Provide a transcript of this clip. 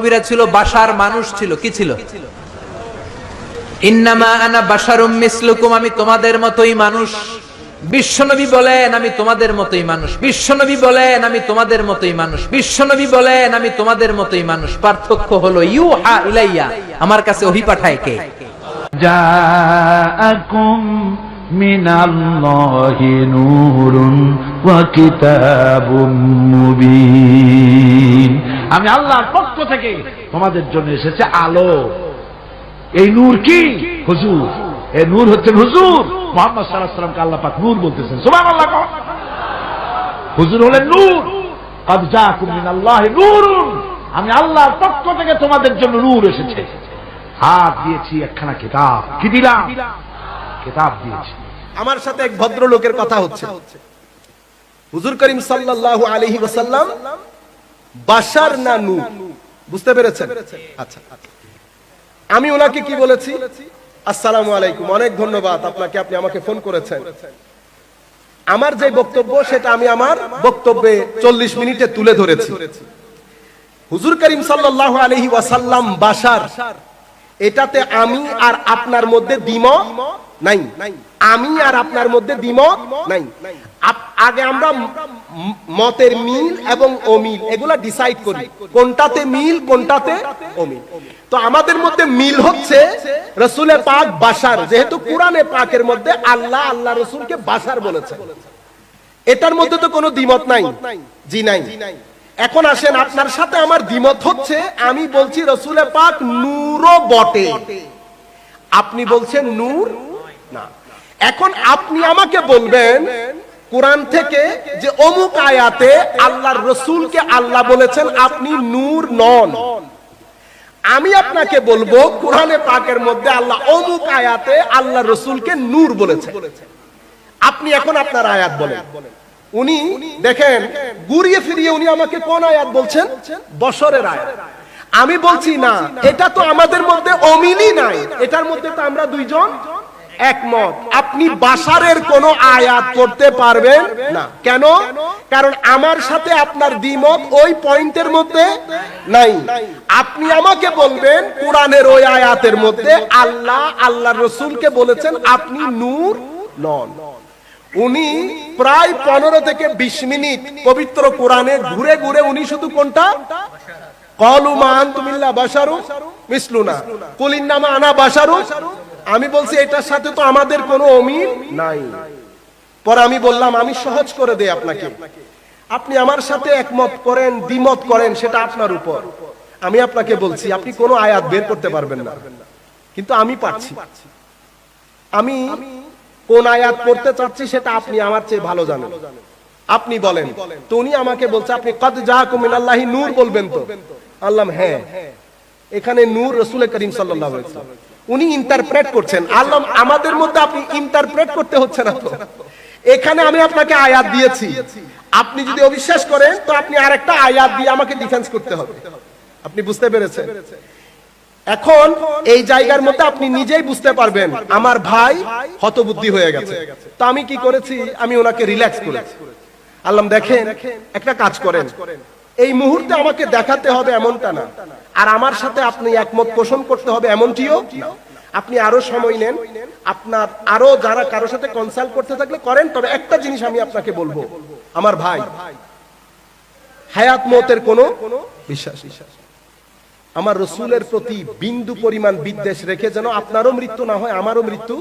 নবীরা ছিল, বাসার মানুষ ছিল। কি ছিল? ইন্নামা আনা বাসারুম মিসলুকুম, আমি তোমাদের মতোই মানুষ। বিশ্বনবী বলেন, আমি তোমাদের মতোই মানুষ। বিশ্বনবী বলেন, আমি তোমাদের মতোই মানুষ। বিশ্বনবী বলেন, আমি তোমাদের মতোই মানুষ। পার্থক্য হলো ইউ হা ইলাইয়া, আমার কাছে ওহি পাঠায় কে? জাআকুম মিনাল্লাহি নূরুন ওয়া কিতাবুম মুবিন। আমি আল্লাহর পক্ষ থেকে তোমাদের জন্য এসেছে আলো। এই নূর কি? হুজুর। এই নূর হচ্ছে হুজুর। মোহাম্মদ সাল্লাহ সাল্লামকে আল্লাহ পাক নূর বলতেছেন। সুমান আল্লাহ হুজুর হলেন নূর। কবজা কুমিন আল্লাহ নূর আমি আল্লাহর পক্ষ থেকে তোমাদের জন্য নূর এসেছে। হাত দিয়েছি একখানা কিতাব। কি দিলাম? কিতাব দিয়েছি। আমার সাথে এক ভদ্রলোকের কথা হচ্ছে। হুজুর করিম সাল্লাল্লাহু আলাইহি ওয়াসাল্লাম নূর। বুঝতে পেরেছেন? আচ্ছা আমি ওনাকে কি বলেছি? আসসালামু আলাইকুম, অনেক ধন্যবাদ আপনাকে, আপনি আমাকে ফোন করেছেন। আমার যে বক্তব্য, সেটা আমি আমার বক্তব্যে চল্লিশ মিনিটে তুলে ধরেছি। হুজুর করিম সাল্লাহ আলহি ওয়াসাল্লাম বাশার এটাতে আমি আর আপনার মধ্যে দ্বিমত নাই। আমি আর আপনার মধ্যে দ্বিমত নাই। আগে আমরা মতের মিল এবং অমিল, এগুলা ডিসাইড করি। কোনটাতে মিল, কোনটাতে অমিল। তো আমাদের মধ্যে মিল হচ্ছে রসুলের পাক বাসার যেহেতু কোরআনে পাকের মধ্যে আল্লাহ আল্লাহ রসুলকে বাসার বলেছে এটার মধ্যে তো কোনো দ্বিমত নাই। জি নাই। এখন আসেন আপনার সাথে আমার দ্বিমত হচ্ছে, আমি বলছি রসুলে পাক নূরও বটে। আপনি বলছেন নূর? না। এখন আপনি আমাকে বলবেন কোরআন থেকে যে অমুক আয়াতে আল্লাহর রসুলকে আল্লাহ বলেছেন, আপনি নূর নন। আমি আপনাকে বলব, কোরআনে পাকের মধ্যে আল্লাহ অমুক আয়াতে আল্লাহ রসুলকে নূর বলেছে আপনি এখন আপনার আয়াত বলেন। উনি দেখেন, ঘুরিয়ে ফিরিয়ে উনি আমাকে কোন আয়াত বলছেন? বছরের আয়াত। আমি বলছি না, এটা তো আমাদের মধ্যে অমিলই নাই। এটার মধ্যে তো আমরা দুইজন একমত। আপনি বাসারের কোন আয়াত করতে পারবেন না। কেন? কারণ আমার সাথে আপনার দ্বিমত ওই পয়েন্টের মধ্যে নাই। আপনি আমাকে বলবেন, কোরআনের ওই আয়াতের মধ্যে আল্লাহ আল্লাহ রসুলকে বলেছেন, আপনি নূর নন। উনি প্রায় পনেরো থেকে বিশ মিনিট পবিত্র কোরআনে ঘুরে ঘুরে উনি শুধু কোনটা? আমি বলছি, এটার সাথে তো আমাদের কোনো অমিল নাই। পরে আমি বললাম, আমি সহজ করে দেই আপনাকে। আপনি আমার সাথে একমত করেন, দ্বিমত করেন, সেটা আপনার উপর। আমি আপনাকে বলছি, আপনি কোনো আয়াত বের করতে পারবেন না। কিন্তু আমি পারছি। আমি কোন আয়াত পড়তে চাচ্ছি সেটা আপনি আমার চেয়ে ভালো জানেন। আপনি বলেন তো উনি আমাকে বলছে, আপনি কদ জাহাকুম মিনাল্লাহি নূর বলবেন তো? আল্লাহ হ্যাঁ। এখানে নূর রসুল করিম সাল্লাল্লাহু আলাইহি। উনি ইন্টারপ্রেট করছেন। আল্লাহ, আমাদের মধ্যে আপনি ইন্টারপ্রেট করতে হচ্ছে না তো? এখানে আমি আপনাকে আয়াত দিয়েছি। আপনি যদি অবিশ্বাস করেন, তো আপনি আরেকটা আয়াত দিয়ে আমাকে ডিফেন্স করতে হবে। আপনি বুঝতে পেরেছেন? এখন এই জায়গার মধ্যে আপনি নিজেই বুঝতে পারবেন, আমার ভাই হতবুদ্ধি হয়ে গেছে। তো আমি কি করেছি? আমি ওনাকে রিল্যাক্স করেছি। আল্লাহ দেখেন, একটা কাজ করেন। এই মুহূর্তে আমাকে দেখাতে হবে এমনটা না। আর আমার সাথে আপনি একমত পোষণ করতে হবে এমনটিও আপনি আরও সময় নেন। আপনার আরও যারা কারোর সাথে কনসাল্ট করতে থাকলে করেন, তবে একটা জিনিস আমি আপনাকে বলব। আমার ভাই, হায়াত মতের কোনো বিশ্বাস বিশ্বাস আমার রসুলের প্রতি বিন্দু পরিমাণ বিদ্বেষ রেখে যেন আপনারও মৃত্যু না হয় আমারও মৃত্যু?